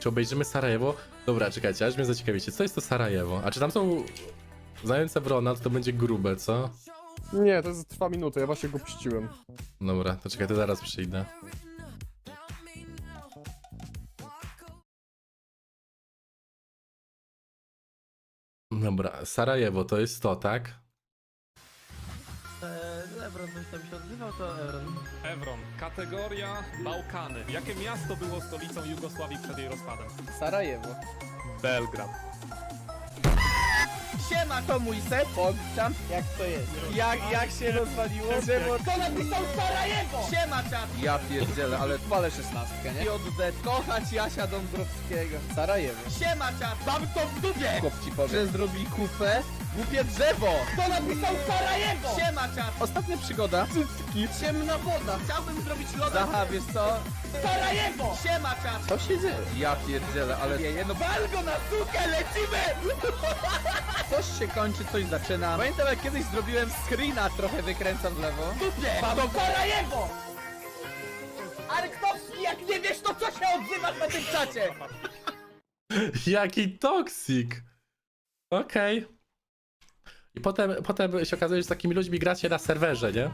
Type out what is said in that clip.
Czy obejrzymy Sarajewo? Dobra, czekajcie, aż mnie zaciekawicie. Co jest to Sarajewo? A czy tam są zające wrona, to, to będzie grube, co? Nie, to jest, trwa minutę, ja właśnie go puściłem. Dobra, to czekaj, to zaraz przyjdę. Dobra, Sarajewo to jest to, tak? Eee, Ebron coś tam się odzywał, to Ebron. Evron. Kategoria Bałkany. Jakie miasto było stolicą Jugosławii przed jej rozpadem? Sarajewo. Belgrad. Siema, to mój set. Pogczam, jak to jest? Jak, jak się rozwaliło? Drzewo. Kto napisał Sarajewo? Siema, czat. Ja pierdzielę, ale walę szesnastkę, nie? JZ, kochać Jasia Dąbrowskiego. Sarajewo. Siema, czat. Dam to w dupie. Chłop ci powie. Że zrobi kupę. Głupie drzewo. Kto napisał Sarajewo? Siema, czat. Ostatnia przygoda. Cycki. Ciemna woda. Chciałbym zrobić loda. Zaha, wiesz co? Sarajewo. Siema, czat. Co się dzieje? Ja pierdzielę, ale Wieje, no wal go na sukę, lecimy! coś się kończy, coś zaczyna. Pamiętam jak kiedyś zrobiłem screena, trochę wykręcam w lewo. Dupie. Pado Sarajewo. Arktowski, jak nie wiesz, to co się odzywasz na tym czacie? Jaki toksik! Okej. I potem, potem się okazuje, że z takimi ludźmi gracie na serwerze, nie?